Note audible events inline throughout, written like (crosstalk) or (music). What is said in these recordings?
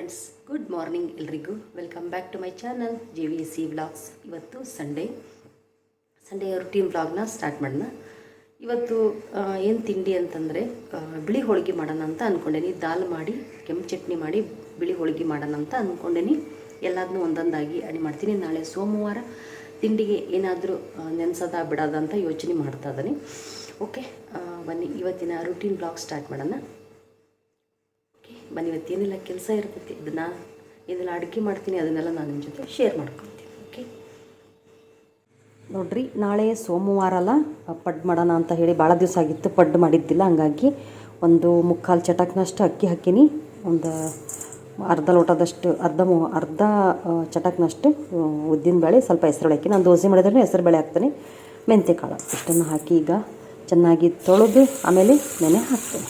Friends good morning ಎಲ್ರಿಗೂ. Welcome back to my channel J V C vlogs ಇವತ್ತು Sunday Sunday routine ವ್ಲಾಗ್ನ start ಮಾಡೋಣ. ಇವತ್ತು ಏನು ತಿಂಡಿ ಅಂತಂದರೆ ಬಿಳಿ ಹೋಳಿಗೆ ಮಾಡೋಣ ಅಂತ ಅಂದ್ಕೊಂಡೇನಿ ದಾಲ್ ಮಾಡಿ, ಕೆಂಪು ಚಟ್ನಿ ಮಾಡಿ ಬಿಳಿ ಹೋಳಿಗೆ ಮಾಡೋಣ ಅಂತ ಅಂದ್ಕೊಂಡೇನಿ ಎಲ್ಲದನ್ನೂ ಒಂದೊಂದಾಗಿ ಅಡಿ ಮಾಡ್ತೀನಿ. ನಾಳೆ ಸೋಮವಾರ ತಿಂಡಿಗೆ ಏನಾದರೂ ನೆನೆಸೋದ, ಬಿಡೋದ ಅಂತ ಯೋಚನೆ ಮಾಡ್ತಾ ಇದ್ದೀನಿ. ಓಕೆ ಬನ್ನಿ. ಇವತ್ತಿನ ರುಟೀನ್ ಬ್ಲಾಗ್ ಸ್ಟಾರ್ಟ್ ಮಾಡೋಣ. ಬನ್ನಿ ಇವತ್ತೇನೆಲ್ಲ ಕೆಲಸ ಇರ್ತೈತಿ, ಇದನ್ನು ಇದೆಲ್ಲ ಅಡುಗೆ ಮಾಡ್ತೀನಿ ಅದನ್ನೆಲ್ಲ ನಾನು ನಿಮ್ಮ ಜೊತೆ ಶೇರ್ ಮಾಡ್ಕೊತೀನಿ ಓಕೆ ನೋಡ್ರಿ, ನಾಳೆ ಸೋಮವಾರ ಅಲ್ಲ ಪಡ್ ಮಾಡೋಣ ಅಂತ ಹೇಳಿ ಭಾಳ ದಿವಸ ಆಗಿತ್ತು, ಪಡ್ ಮಾಡಿದ್ದಿಲ್ಲ, ಹಂಗಾಗಿ ಒಂದು ಮುಕ್ಕಾಲು ಚಟಕ್ನಷ್ಟು ಅಕ್ಕಿ ಹಾಕೀನಿ, ಒಂದು ಅರ್ಧ ಲೋಟದಷ್ಟು, ಅರ್ಧ ಮು, ಅರ್ಧ ಚಟಕ್ನಷ್ಟು ಉದ್ದಿನ ಬೇಳೆ, ಸ್ವಲ್ಪ ಹೆಸರು ಹಾಕಿ ನಾನು ದೋಸೆ ಮಾಡಿದ್ರೆ ಹೆಸರು ಬೇಳೆ ಹಾಕ್ತೀನಿ, ಮೆಂತ್ಯ ಕಾಳು, ಇಷ್ಟನ್ನು ಹಾಕಿ ಈಗ ಚೆನ್ನಾಗಿ ತೊಳೆದು ಆಮೇಲೆ ನೆನೆ ಹಾಕ್ತೇನೆ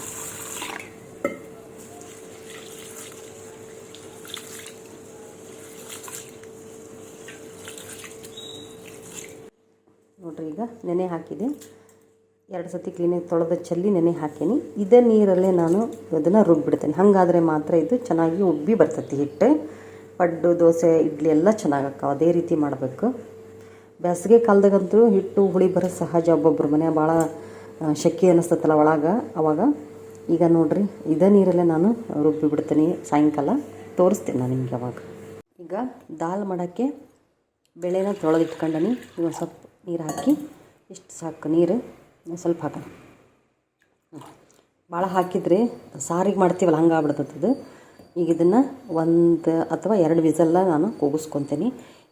ನೋಡ್ರಿ ಈಗ ನೆನೆ ಹಾಕಿದೆ. ಎರಡು ಸತಿ ಕ್ಲೀನಾಗಿ ತೊಳೆದ ಚೆಲ್ಲಿ ನೆನೆ ಹಾಕೀನಿ. ಇದೇ ನೀರಲ್ಲೇ ನಾನು ಅದನ್ನು ರುಬ್ಬಿಡ್ತೇನೆ. ಹಾಗಾದರೆ ಮಾತ್ರ ಇದು ಚೆನ್ನಾಗಿ ಉಬ್ಬಿ ಬರ್ತೈತಿ ಹಿಟ್ಟು. ಪಡ್ಡು, ದೋಸೆ, ಇಡ್ಲಿ ಎಲ್ಲ ಚೆನ್ನಾಗಿ ಅದೇ ರೀತಿ ಮಾಡಬೇಕು. ಬೇಸಿಗೆ ಕಾಲದಾಗಂತೂ ಹಿಟ್ಟು, ಹುಳಿ ಬರೋ ಸಹಜ ಒಬ್ಬೊಬ್ಬರು ಮನೆ ಭಾಳ ಶಕ್ತಿ ಶೆಕೆ ಅನ್ನಿಸ್ತೈತಲ್ಲ ಒಳಗೆ, ಅವಾಗ. ಈಗ ನೋಡಿರಿ, ಇದೇ ನೀರಲ್ಲೇ ನಾನು ರುಬ್ಬಿ ಬಿಡ್ತೀನಿ ಸಾಯಂಕಾಲ. ತೋರಿಸ್ತೀನಿ ನಾನು ನಿಮಗೆ ಅವಾಗ. ಈಗ ದಾಲ್ ಮಾಡೋಕ್ಕೆ ಬೆಳೆನ ತೊಳೆದಿಟ್ಕೊಂಡನಿ. ಈಗ ಒಂದು ಸ್ವಲ್ಪ ನೀರು ಹಾಕಿ ಇಷ್ಟು ಸಾಕು ನೀರು ಸ್ವಲ್ಪ ಹಾಕೋಣ. ಭಾಳ ಹಾಕಿದರೆ ಸಾರಿಗೆ ಮಾಡ್ತೀವಲ್ಲ, ಹಂಗೆ ಆಗ್ಬಿಡ್ತದೆ ಈಗ ಇದನ್ನು ಒಂದು ಅಥವಾ ಎರಡು ವಿಸಲ್ಲ ನಾನು ಕೂಗಿಸ್ಕೊತೀನಿ.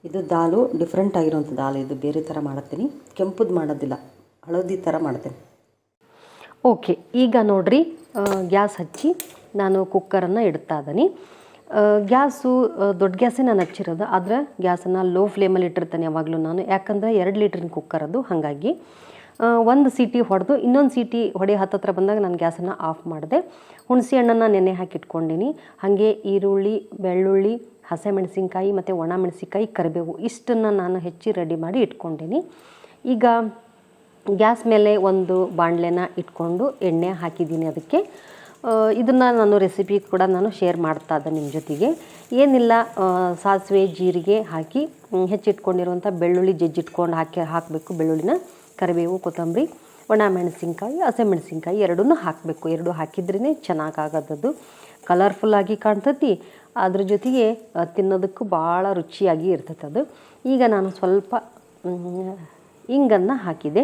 ಇದು ದಾಲು ಡಿಫ್ರೆಂಟ್ ಆಗಿರುವಂಥ ದಾಲು, ಇದು ಬೇರೆ ಥರ ಮಾಡ್ತೀನಿ. ಕೆಂಪುದು ಮಾಡೋದಿಲ್ಲ, ಹಳದಿ ಥರ ಮಾಡ್ತೀನಿ. ಓಕೆ ಈಗ ನೋಡಿರಿ ಗ್ಯಾಸ್ ಹಚ್ಚಿ ನಾನು ಕುಕ್ಕರನ್ನು ಇಡ್ತಾ ಇದ್ದೀನಿ. ಗ್ಯಾಸು ದೊಡ್ಡ ಗ್ಯಾಸೇ ನಾನು ಹಚ್ಚಿರೋದು. ಆದರೆ ಗ್ಯಾಸನ್ನು ಲೋ ಫ್ಲೇಮಲ್ಲಿ ಇಟ್ಟಿರ್ತಾನೆ ಯಾವಾಗಲೂ ನಾನು. ಯಾಕಂದರೆ ಎರಡು ಲೀಟ್ರಿನ ಕುಕ್ಕರ್ ಅದು, ಹಾಗಾಗಿ. ಒಂದು ಸೀಟಿ ಹೊಡೆದು, ಇನ್ನೊಂದು ಸೀಟಿ ಹೊಡೆ ಹತ್ತತ್ರ ಬಂದಾಗ ನಾನು ಗ್ಯಾಸನ್ನು ಆಫ್ ಮಾಡಿದೆ. ಹುಣಸೆ ಹಣ್ಣನ್ನು ನೆನೆ ಹಾಕಿಟ್ಕೊಂಡಿನಿ ಹಾಗೆ ಈರುಳ್ಳಿ, ಬೆಳ್ಳುಳ್ಳಿ ಹಸಿಮೆಣಸಿನ್ಕಾಯಿ ಮತ್ತು ಒಣ ಮೆಣಸಿನ್ಕಾಯಿ, ಕರಿಬೇವು ಇಷ್ಟನ್ನು ನಾನು ಹೆಚ್ಚಿ ರೆಡಿ ಮಾಡಿ ಇಟ್ಕೊಂಡಿನಿ. ಈಗ ಗ್ಯಾಸ್ ಮೇಲೆ ಒಂದು ಬಾಣಲೆನ ಇಟ್ಕೊಂಡು ಎಣ್ಣೆ ಹಾಕಿದ್ದೀನಿ ಅದಕ್ಕೆ. ಇದನ್ನು ನಾನು ರೆಸಿಪಿ ಕೂಡ ನಾನು ಶೇರ್ ಮಾಡ್ತಾ ಇದ್ದೆ ನಿಮ್ಮ ಜೊತೆಗೆ. ಏನಿಲ್ಲ ಸಾಸಿವೆ, ಜೀರಿಗೆ ಹಾಕಿ ಹೆಚ್ಚಿಟ್ಕೊಂಡಿರುವಂಥ ಬೆಳ್ಳುಳ್ಳಿ ಜಜ್ಜಿಟ್ಕೊಂಡು ಹಾಕಿ, ಹಾಕಬೇಕು ಬೆಳ್ಳುಳ್ಳಿನ. ಕರಿಬೇವು, ಕೊತ್ತಂಬರಿ, ಒಣ ಮೆಣಸಿನ್ಕಾಯಿ ಹಸಿಮೆಣಸಿನ್ಕಾಯಿ ಎರಡನ್ನೂ ಹಾಕಬೇಕು. ಎರಡು ಹಾಕಿದ್ರೇ ಚೆನ್ನಾಗಾಗೋದದು ಕಲರ್ಫುಲ್ಲಾಗಿ ಕಾಣ್ತತಿ. ಅದ್ರ ಜೊತೆಗೆ ತಿನ್ನೋದಕ್ಕೂ ಭಾಳ ರುಚಿಯಾಗಿ ಇರ್ತೈತೆ ಅದು. ಈಗ ನಾನು ಸ್ವಲ್ಪ ಇಂಗನ್ನು ಹಾಕಿದೆ.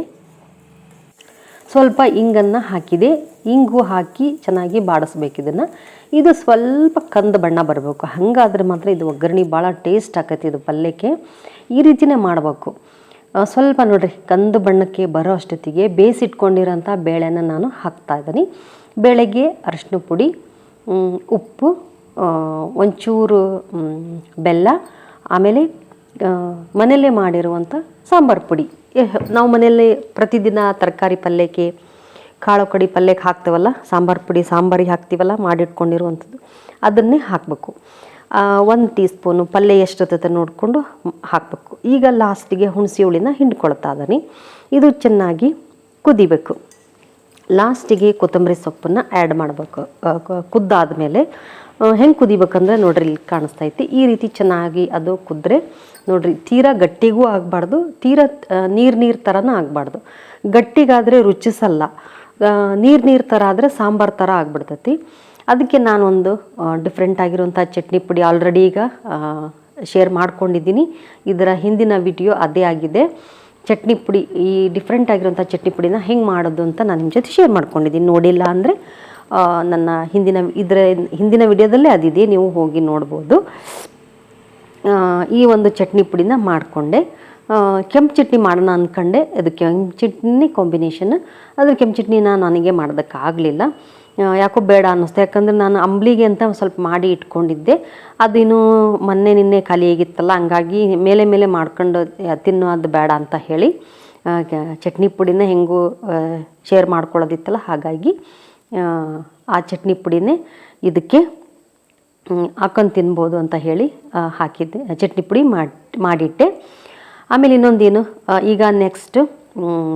ಸ್ವಲ್ಪ ಇಂಗನ್ನು ಹಾಕಿದೆ. ಇಂಗು ಹಾಕಿ ಚೆನ್ನಾಗಿ ಬಾಡಿಸ್ಬೇಕು ಇದನ್ನು. ಇದು ಸ್ವಲ್ಪ ಕಂದು ಬಣ್ಣ ಬರಬೇಕು. ಹಾಗಾದ್ರೆ ಮಾತ್ರ ಇದು ಒಗ್ಗರಣೆ ಭಾಳ ಟೇಸ್ಟ್ ಆಕೈತಿ ಇದು ಪಲ್ಯಕ್ಕೆ. ಈ ರೀತಿನೇ ಮಾಡಬೇಕು. ಸ್ವಲ್ಪ ನೋಡಿರಿ, ಕಂದು ಬಣ್ಣಕ್ಕೆ ಬರೋ ಅಷ್ಟೊತ್ತಿಗೆ ಬೇಯಿಸಿಟ್ಕೊಂಡಿರೋಂಥ ಬೇಳೆನ ನಾನು ಹಾಕ್ತಾ ಇದ್ದೀನಿ. ಬೇಳೆಗೆ ಅರಿಶಿನ ಪುಡಿ ಉಪ್ಪು ಒಂಚೂರು ಬೆಲ್ಲ, ಆಮೇಲೆ ಮನೆಯಲ್ಲೇ ಮಾಡಿರುವಂಥ ಸಾಂಬಾರು ಪುಡಿ. ನಾವು ಮನೆಯಲ್ಲಿ ಪ್ರತಿದಿನ ತರಕಾರಿ ಪಲ್ಯಕ್ಕೆ, ಕಾಳು ಕಡಿ ಪಲ್ಯಕ್ಕೆ ಹಾಕ್ತೇವಲ್ಲ, ಸಾಂಬಾರು ಪುಡಿ, ಸಾಂಬಾರಿಗೆ ಹಾಕ್ತೀವಲ್ಲ, ಮಾಡಿಟ್ಕೊಂಡಿರುವಂಥದ್ದು. ಅದನ್ನೇ ಹಾಕಬೇಕು. ಒಂದು ಟೀ ಸ್ಪೂನು ಪಲ್ಯ ಹೊತ್ತ ನೋಡಿಕೊಂಡು ಹಾಕಬೇಕು. ಈಗ ಲಾಸ್ಟಿಗೆ ಹುಣಸೆ ಹುಳಿನ ಹಿಂಡ್ಕೊಳ್ತಾ ಇದ್ದಾನೆ. ಇದು ಚೆನ್ನಾಗಿ ಕುದಿಬೇಕು. ಲಾಸ್ಟಿಗೆ ಕೊತ್ತಂಬರಿ ಸೊಪ್ಪನ್ನು ಆ್ಯಡ್ ಮಾಡಬೇಕು. ಕುದ್ದಾದ ಮೇಲೆ ಹೆಂಗೆ ಕುದಿಬೇಕಂದ್ರೆ ನೋಡ್ರಿ ಇಲ್ಲಿ ಕಾಣಿಸ್ತಾ ಐತಿ ಈ ರೀತಿ ಚೆನ್ನಾಗಿ ಅದು ಕುದ್ರೆ ನೋಡ್ರಿ ತೀರಾ ಗಟ್ಟಿಗೂ ಆಗಬಾರ್ದು, ತೀರಾ ನೀರು ನೀರು ಥರನೂ ಆಗಬಾರ್ದು. ಗಟ್ಟಿಗಾದರೆ ರುಚಿಸಲ್ಲ ನೀರು ನೀರು ಥರ ಆದರೆ ಸಾಂಬಾರು ಥರ ಆಗ್ಬಿಡ್ತೈತಿ. ಅದಕ್ಕೆ ನಾನೊಂದು ಡಿಫ್ರೆಂಟ್ ಆಗಿರುವಂಥ ಚಟ್ನಿ ಪುಡಿ ಆಲ್ರೆಡಿ ಈಗ ಶೇರ್ ಮಾಡ್ಕೊಂಡಿದ್ದೀನಿ. ಇದರ ಹಿಂದಿನ ವಿಡಿಯೋ ಅದೇ ಆಗಿದೆ. ಚಟ್ನಿ ಪುಡಿ, ಈ ಡಿಫ್ರೆಂಟ್ ಆಗಿರೋಂಥ ಚಟ್ನಿ ಪುಡಿನ ಹೆಂಗೆ ಮಾಡೋದು ಅಂತ ನಾನು ನಿಮ್ಮ ಜೊತೆ ಶೇರ್ ಮಾಡ್ಕೊಂಡಿದ್ದೀನಿ. ನೋಡಿಲ್ಲ ಅಂದರೆ ನನ್ನ ಹಿಂದಿನ, ಇದರ, ಹಿಂದಿನ ವಿಡಿಯೋದಲ್ಲೇ ಅದಿದೆ, ನೀವು ಹೋಗಿ ನೋಡ್ಬೋದು. ಈ ಒಂದು ಚಟ್ನಿ ಪುಡಿನ ಮಾಡಿಕೊಂಡೆ. ಕೆಂಪು ಚಟ್ನಿ ಮಾಡೋಣ ಅಂದ್ಕೊಂಡೆ ಅದು ಕೆಂಪು ಚಟ್ನಿ ಕಾಂಬಿನೇಷನ್ ಅದ್ರ ಕೆಂಪು ಚಟ್ನಿನ ನನಗೆ ಮಾಡೋದಕ್ಕಾಗಲಿಲ್ಲ. ಯಾಕೋ ಬೇಡ ಅನ್ನಿಸ್ತು. ಯಾಕಂದ್ರೆ ನಾನು ಅಂಬ್ಲಿಗೆ ಅಂತ ಸ್ವಲ್ಪ ಮಾಡಿ ಇಟ್ಕೊಂಡಿದ್ದೆ. ಅದಿನ್ನು ಮೊನ್ನೆ, ನಿನ್ನೆ ಖಾಲಿ ಆಗಿತ್ತಲ್ಲ, ಹಂಗಾಗಿ ಮೇಲೆ ಮೇಲೆ ಮಾಡ್ಕೊಂಡು ತಿನ್ನೋದು ಬೇಡ ಅಂತ ಹೇಳಿ ಚಟ್ನಿ ಪುಡಿನ ಹೆಂಗೂ ಶೇರ್ ಮಾಡ್ಕೊಳ್ಳೋದಿತ್ತಲ್ಲ, ಹಾಗಾಗಿ ಆ, ಚಟ್ನಿ ಪುಡಿನೇ ಇದಕ್ಕೆ ಹಾಕೊಂಡು ತಿನ್ಬೋದು ಅಂತ ಹೇಳಿ ಹಾಕಿದ್ದೆ. ಚಟ್ನಿ ಪುಡಿ ಮಾಡಿ ಮಾಡಿಟ್ಟೆ. ಆಮೇಲೆ ಇನ್ನೊಂದೇನು ಈಗ ನೆಕ್ಸ್ಟ್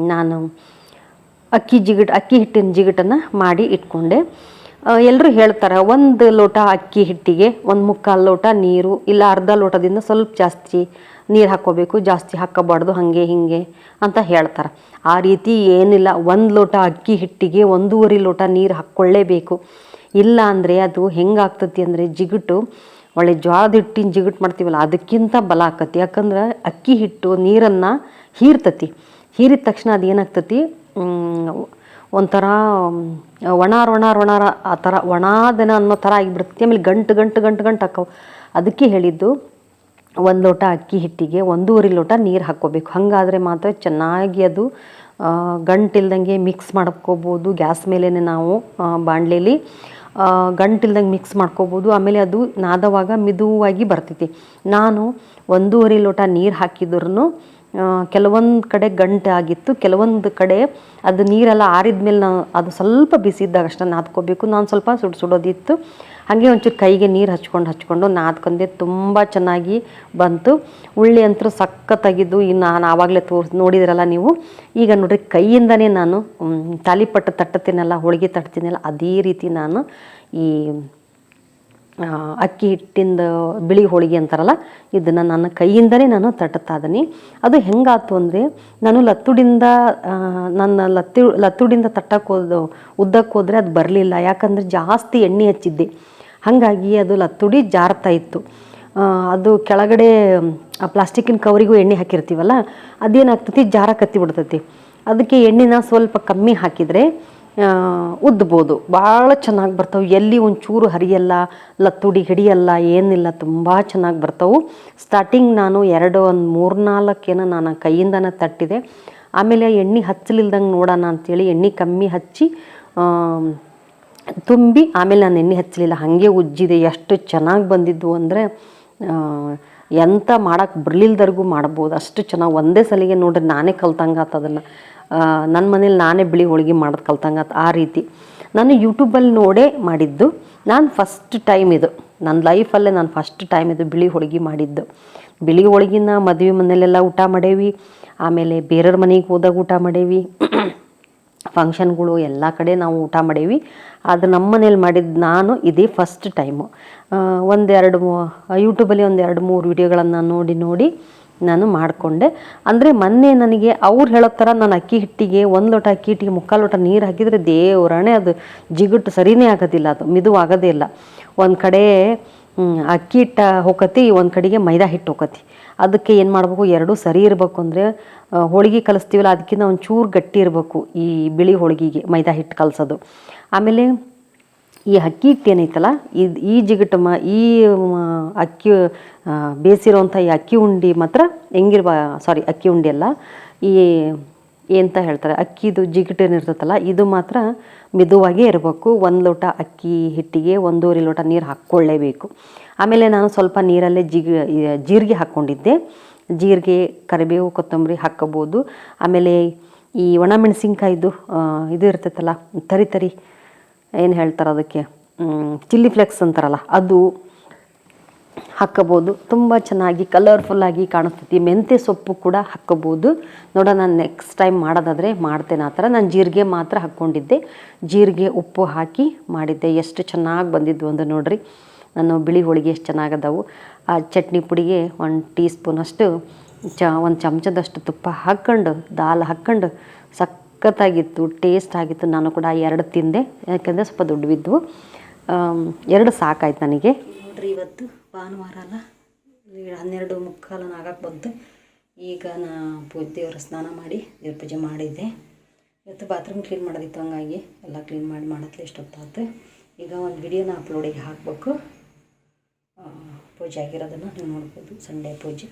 ನಾನು ಅಕ್ಕಿ ಜಿಗಟ್ ಅಕ್ಕಿ ಹಿಟ್ಟಿನ ಜಿಗಟನ್ನು ಮಾಡಿ ಇಟ್ಕೊಂಡೆ. ಎಲ್ಲರೂ ಹೇಳ್ತಾರೆ, ಒಂದು ಲೋಟ ಅಕ್ಕಿ ಹಿಟ್ಟಿಗೆ, ಒಂದು ಮುಕ್ಕಾಲು ಲೋಟ ನೀರು, ಇಲ್ಲ ಅರ್ಧ ಲೋಟದಿಂದ ಸ್ವಲ್ಪ ಜಾಸ್ತಿ ನೀರು ಹಾಕ್ಕೋಬೇಕು, ಜಾಸ್ತಿ ಹಾಕಬಾರ್ದು ಹಾಗೆ ಹೀಗೆ ಅಂತ ಹೇಳ್ತಾರೆ. ಆ ರೀತಿ ಏನಿಲ್ಲ, ಒಂದು ಲೋಟ ಅಕ್ಕಿ ಹಿಟ್ಟಿಗೆ ಒಂದೂವರೆ ಲೋಟ ನೀರು ಹಾಕ್ಕೊಳ್ಳೇಬೇಕು. ಇಲ್ಲ ಅಂದರೆ ಅದು ಹೆಂಗಾಗ್ತತಿ ಅಂದರೆ ಜಿಗುಟು, ಒಳ್ಳೆ ಜ್ವಾಳದ ಹಿಟ್ಟಿನ ಜಿಗುಟು ಮಾಡ್ತೀವಲ್ಲ, ಅದಕ್ಕಿಂತ ಬಲ ಆಕತಿ. ಯಾಕಂದ್ರೆ ಅಕ್ಕಿ ಹಿಟ್ಟು ನೀರನ್ನು ಹೀರ್ತತಿ. ಹೀರಿದ ತಕ್ಷಣ ಅದು ಏನಾಗ್ತತಿ ಒಂಥರ ಒಣ ಒಣಾರ್ ಒಣಾರ್ ಆ ಥರ ಒಣಾದನ ಅನ್ನೋ ಥರ ಆಗಿಬಿಡುತ್ತೆ. ಆಮೇಲೆ ಗಂಟು ಗಂಟು ಗಂಟು ಗಂಟು ಹಾಕವು ಅದಕ್ಕೆ ಹೇಳಿದ್ದು, ಒಂದು ಲೋಟ ಅಕ್ಕಿ ಹಿಟ್ಟಿಗೆ, ಒಂದೂವರೆ ಲೋಟ ನೀರು ಹಾಕ್ಕೋಬೇಕು. ಹಾಗಾದರೆ ಮಾತ್ರ ಚೆನ್ನಾಗಿ ಅದು ಗಂಟಿಲ್ದಂಗೆ ಮಿಕ್ಸ್ ಮಾಡ್ಕೋಬೋದು. ಗ್ಯಾಸ್ ಮೇಲೇ ನಾವು ಬಾಣಲೇಲಿ ಗಂಟಿಲ್ದಂಗೆ ಮಿಕ್ಸ್ ಮಾಡ್ಕೋಬೋದು. ಆಮೇಲೆ ಅದು ನಾದವಾಗ ಮಿದುವಾಗಿ ಬರ್ತೈತಿ. ನಾನು ಒಂದೂವರೆ ಲೋಟ ನೀರು ಹಾಕಿದ್ರು ಕೆಲವೊಂದು ಕಡೆ ಗಂಟೆ ಆಗಿತ್ತು, ಕೆಲವೊಂದು ಕಡೆ ಅದು ನೀರೆಲ್ಲ ಆರಿದ್ಮೇಲೆ ಮೇಲೆ ನಾವು ಅದು ಸ್ವಲ್ಪ ಬಿಸಿ ಇದ್ದಾಗ ಅಷ್ಟೇ ನಾದ್ಕೋಬೇಕು. ನಾನು ಸ್ವಲ್ಪ ಸುಡು ಸುಡೋದಿತ್ತು. ಹಾಗೆ ಒಂಚೂರು ಕೈಗೆ ನೀರು ಹಚ್ಕೊಂಡು ಹಚ್ಕೊಂಡು ನಾದ್ಕೊಂಡೆ. ತುಂಬ ಚೆನ್ನಾಗಿ ಬಂತು. ಉಳ್ಳಿ ಅಂತೂ ಸಖತ್ತಾಗಿದ್ದು. ಇನ್ನು ನಾನು ಆವಾಗಲೇ ತೋರಿಸ್ ನೋಡಿದ್ರಲ್ಲ ನೀವು? ಈಗ ನೋಡ್ರಿ, ಕೈಯಿಂದನೇ ನಾನು ತಾಲಿಪಟ್ಟು ತಟ್ಟತೀನಲ್ಲ ಹೋಳಿಗೆ ತಟ್ತೀನಲ್ಲ ಅದೇ ರೀತಿ ನಾನು ಈ ಅಕ್ಕಿ ಹಿಟ್ಟಿಂದ ಬಿಳಿ ಹೋಳಿಗೆ ಅಂತಾರಲ್ಲ, ಇದನ್ನು ನನ್ನ ಕೈಯಿಂದಲೇ ನಾನು ತಟ್ಟುತ್ತಾ ಇದೀನಿ ಅದು ಹೆಂಗಾತು ಅಂದರೆ, ನಾನು ಲತ್ತುಡಿಂದ ನನ್ನ ಲತ್ತು, ಲತ್ತುಡಿಂದ ತಟ್ಟಕ್ಕೆ ಹೋದ, ಉದ್ದಕ್ಕೆ ಹೋದರೆ ಅದು ಬರಲಿಲ್ಲ. ಯಾಕಂದರೆ ಜಾಸ್ತಿ ಎಣ್ಣೆ ಹಚ್ಚಿದ್ದೆ. ಹಾಗಾಗಿ ಅದು ಲತ್ತುಡಿ ಜಾರ್ತಾ ಇತ್ತು. ಅದು ಕೆಳಗಡೆ, ಆ ಪ್ಲಾಸ್ಟಿಕ್ಕಿನ ಕವರಿಗೂ ಎಣ್ಣೆ ಹಾಕಿರ್ತೀವಲ್ಲ, ಅದೇನಾಗ್ತತಿ? ಜಾರ ಕತ್ತಿ ಬಿಡ್ತೈತಿ. ಅದಕ್ಕೆ ಎಣ್ಣೆನ ಸ್ವಲ್ಪ ಕಮ್ಮಿ ಹಾಕಿದರೆ ಉದ್ಬೋದು. ಭಾಳ ಚೆನ್ನಾಗಿ ಬರ್ತಾವೆ. ಎಲ್ಲಿ ಒಂಚೂರು ಹರಿಯಲ್ಲ, ಲತ್ತುಡಿ ಹಿಡಿಯಲ್ಲ, ಏನಿಲ್ಲ, ತುಂಬ ಚೆನ್ನಾಗಿ ಬರ್ತಾವೆ. ಸ್ಟಾರ್ಟಿಂಗ್ ನಾನು ಎರಡು, ಒಂದು ನಾಲ್ಕೇನ ನಾನು ಕೈಯಿಂದನೇ ತಟ್ಟಿದೆ. ಆಮೇಲೆ ಎಣ್ಣೆ ಹಚ್ಚಲಿಲ್ದಂಗೆ ನೋಡೋಣ ಅಂಥೇಳಿ ಎಣ್ಣೆ ಕಮ್ಮಿ ಹಚ್ಚಿ ತುಂಬಿ, ಆಮೇಲೆ ನಾನು ಎಣ್ಣೆ ಹಚ್ಚಲಿಲ್ಲ. ಹಾಗೆ ಉಜ್ಜಿದೆ. ಎಷ್ಟು ಚೆನ್ನಾಗಿ ಬಂದಿದ್ದು ಅಂದರೆ ಎಂಥ ಮಾಡೋಕ್ಕೆ ಬರಲಿಲ್ದರ್ಗೂ ಮಾಡ್ಬೋದು. ಅಷ್ಟು ಚೆನ್ನಾಗಿ ಒಂದೇ ಸಲಿಗೆ ನೋಡ್ರಿ ನಾನೇ ಕಲ್ತಂಗೆ ಆತು ಅದನ್ನು. ನನ್ನ ಮನೇಲಿ ನಾನೇ ಬಿಳಿ ಹೋಳಿಗೆ ಮಾಡೋದು ಕಲ್ತಂಗೆ ಆ ರೀತಿ. ನಾನು ಯೂಟ್ಯೂಬಲ್ಲಿ ನೋಡೇ ಮಾಡಿದ್ದು. ನಾನು ಫಸ್ಟ್ ಟೈಮ್ ಇದು. ನನ್ನ ಲೈಫಲ್ಲೇ ನಾನು ಫಸ್ಟ್ ಟೈಮ್ ಇದು ಬಿಳಿ ಹೋಳಿಗೆ ಮಾಡಿದ್ದು. ಬಿಳಿ ಹೋಳಿಗೆನ ಮದುವೆ ಮನೇಲೆಲ್ಲ ಊಟ ಮಾಡೇವಿ. ಆಮೇಲೆ ಬೇರೆಯವ್ರ ಮನೆಗೆ ಹೋದಾಗ ಊಟ ಮಾಡೇವಿ. (coughs) ಫಂಕ್ಷನ್ಗಳು ಎಲ್ಲ ಕಡೆ ನಾವು ಊಟ ಮಾಡೇವಿ. ಅದು ನಮ್ಮ ಮನೇಲಿ ಮಾಡಿದ್ದು ನಾನು ಇದೇ ಫಸ್ಟ್ ಟೈಮು ಒಂದೆರಡು ಯೂಟ್ಯೂಬಲ್ಲಿ ಒಂದೆರಡು ಮೂರು ವಿಡಿಯೋಗಳನ್ನು ನೋಡಿ ನೋಡಿ ನಾನು ಮಾಡಿಕೊಂಡೆ. ಅಂದರೆ ಮೊನ್ನೆ ನನಗೆ ಅವ್ರು ಹೇಳೋ ಥರ ನಾನು ಅಕ್ಕಿ ಹಿಟ್ಟಿಗೆ ಒಂದು ಲೋಟ ಅಕ್ಕಿ ಹಿಟ್ಟಿಗೆ ಮುಕ್ಕಾಲು ಲೋಟ ನೀರು ಹಾಕಿದರೆ ದೇವರಣೆ ಅದು ಜಿಗುಟ್ಟು ಸರಿನೇ ಆಗೋದಿಲ್ಲ ಅದು, ಮಿದು ಆಗೋದೇ ಇಲ್ಲ. ಒಂದು ಕಡೆ ಅಕ್ಕಿ ಹಿಟ್ಟ ಹೋಗತಿ ಒಂದು ಕಡೆಗೆ ಮೈದಾ ಹಿಟ್ಟು ಹೋಗತಿ ಅದಕ್ಕೆ ಏನು ಮಾಡಬೇಕು, ಎರಡೂ ಸರಿ ಇರಬೇಕು ಅಂದರೆ ಹೋಳಿಗೆ ಕಲಿಸ್ತೀವಲ್ಲ, ಅದಕ್ಕಿಂತ ಒಂಚೂರು ಗಟ್ಟಿ ಇರಬೇಕು ಈ ಬಿಳಿ ಹೋಳಿಗೆಗೆ ಮೈದಾ ಹಿಟ್ಟು ಕಲಸೋದು. ಆಮೇಲೆ ಈ ಅಕ್ಕಿ ಹಿಟ್ಟು ಏನೈತಲ್ಲ ಇದು ಈ ಜಿಗಟು ಈ ಅಕ್ಕಿ ಆ, ಬೇಯಿಸಿರೋಂಥ ಈ ಅಕ್ಕಿ ಉಂಡೆ ಮಾತ್ರ ಹೆಂಗಿರ್ಬ ಸಾರಿ ಅಕ್ಕಿ ಉಂಡೆ ಅಲ್ಲ ಈ ಏನಂತ ಹೇಳ್ತಾರೆ ಅಕ್ಕಿದು ಜಿಗಟ ಏನಿರ್ತೈತಲ್ಲ ಇದು ಮಾತ್ರ ಮೆದುವಾಗೇ ಇರಬೇಕು. ಒಂದು ಲೋಟ ಅಕ್ಕಿ ಹಿಟ್ಟಿಗೆ ಒಂದೂವರೆ ಲೋಟ ನೀರು ಹಾಕ್ಕೊಳ್ಳೇಬೇಕು. ಆಮೇಲೆ ನಾನು ಸ್ವಲ್ಪ ನೀರಲ್ಲೇ ಜಿಗ ಜೀರಿಗೆ ಹಾಕ್ಕೊಂಡಿದ್ದೆ. ಜೀರಿಗೆ ಕರಿಬೇವು ಕೊತ್ತಂಬರಿ ಹಾಕ್ಕೋಬೋದು ಆಮೇಲೆ ಈ ಒಣ ಮೆಣಸಿನ್ಕಾಯ್ದು ಇದು ಇರ್ತೈತಲ್ಲ ತರಿ ತರಿ ಏನು ಹೇಳ್ತಾರೆ ಅದಕ್ಕೆ? ಚಿಲ್ಲಿ ಫ್ಲೆಕ್ಸ್ ಅಂತಾರಲ್ಲ, ಅದು ಹಾಕ್ಕೋಬೋದು ತುಂಬ ಚೆನ್ನಾಗಿ ಕಲರ್ಫುಲ್ಲಾಗಿ ಕಾಣಿಸ್ತೈತಿ ಮೆಂತ್ಯ ಸೊಪ್ಪು ಕೂಡ ಹಾಕ್ಕೋಬೋದು ನೋಡೋಣ, ನಾನು ನೆಕ್ಸ್ಟ್ ಟೈಮ್ ಮಾಡೋದಾದರೆ ಮಾಡ್ತೇನೆ ಆ ಥರ ನಾನು ಜೀರಿಗೆ ಮಾತ್ರ ಹಾಕ್ಕೊಂಡಿದ್ದೆ. ಜೀರಿಗೆ ಉಪ್ಪು ಹಾಕಿ ಮಾಡಿದ್ದೆ. ಎಷ್ಟು ಚೆನ್ನಾಗಿ ಬಂದಿದ್ವು ಅಂದ್ರೆ ನೋಡ್ರಿ, ನಾನು ಬಿಳಿ ಹೋಳಿಗೆ ಎಷ್ಟು ಚೆನ್ನಾಗದಾವು. ಆ ಚಟ್ನಿ ಪುಡಿಗೆ ಒಂದು ಟೀ ಸ್ಪೂನಷ್ಟು ಚ, ಒಂದು ಚಮಚದಷ್ಟು ತುಪ್ಪ ಹಾಕ್ಕೊಂಡು, ದಾಲ್ ಹಾಕ್ಕೊಂಡು ಸಖತ್ತಾಗಿತ್ತು ಟೇಸ್ಟ್ ಆಗಿತ್ತು. ನಾನು ಕೂಡ ಎರಡು ತಿಂದೆ. ಯಾಕೆಂದರೆ ಸ್ವಲ್ಪ ದುಡ್ಡು ಬಿದ್ದವು ಎರಡು ಸಾಕಾಯ್ತು ನನಗೆ. ನೋಡ್ರಿ, ಇವತ್ತು ಭಾನುವಾರ ಅಲ್ಲ? ಹನ್ನೆರಡು ಮುಕ್ಕಾಲು ನಾಗಕ್ಕೆ ಬಂತು ಈಗ ನಾ ಪೂಜೆ ದೇವರ ಸ್ನಾನ ಮಾಡಿ ದೇವ್ರ ಪೂಜೆ ಮಾಡಿದ್ದೆ. ಇವತ್ತು ಬಾತ್ರೂಮ್ ಕ್ಲೀನ್ ಮಾಡೋದಿತ್ತು ಹಂಗಾಗಿ ಎಲ್ಲ ಕ್ಲೀನ್ ಮಾಡಿ ಮಾಡತ್ಲೆ ಇಷ್ಟೊತ್ತಾಯ್ತು. ಈಗ ಒಂದು ವಿಡಿಯೋನ ಅಪ್ಲೋಡಿಗೆ ಹಾಕಬೇಕು. ಪೂಜೆ ಆಗಿರೋದನ್ನು ನೀವು ನೋಡ್ಬೋದು. ಸಂಡೇ ಪೂಜೆ.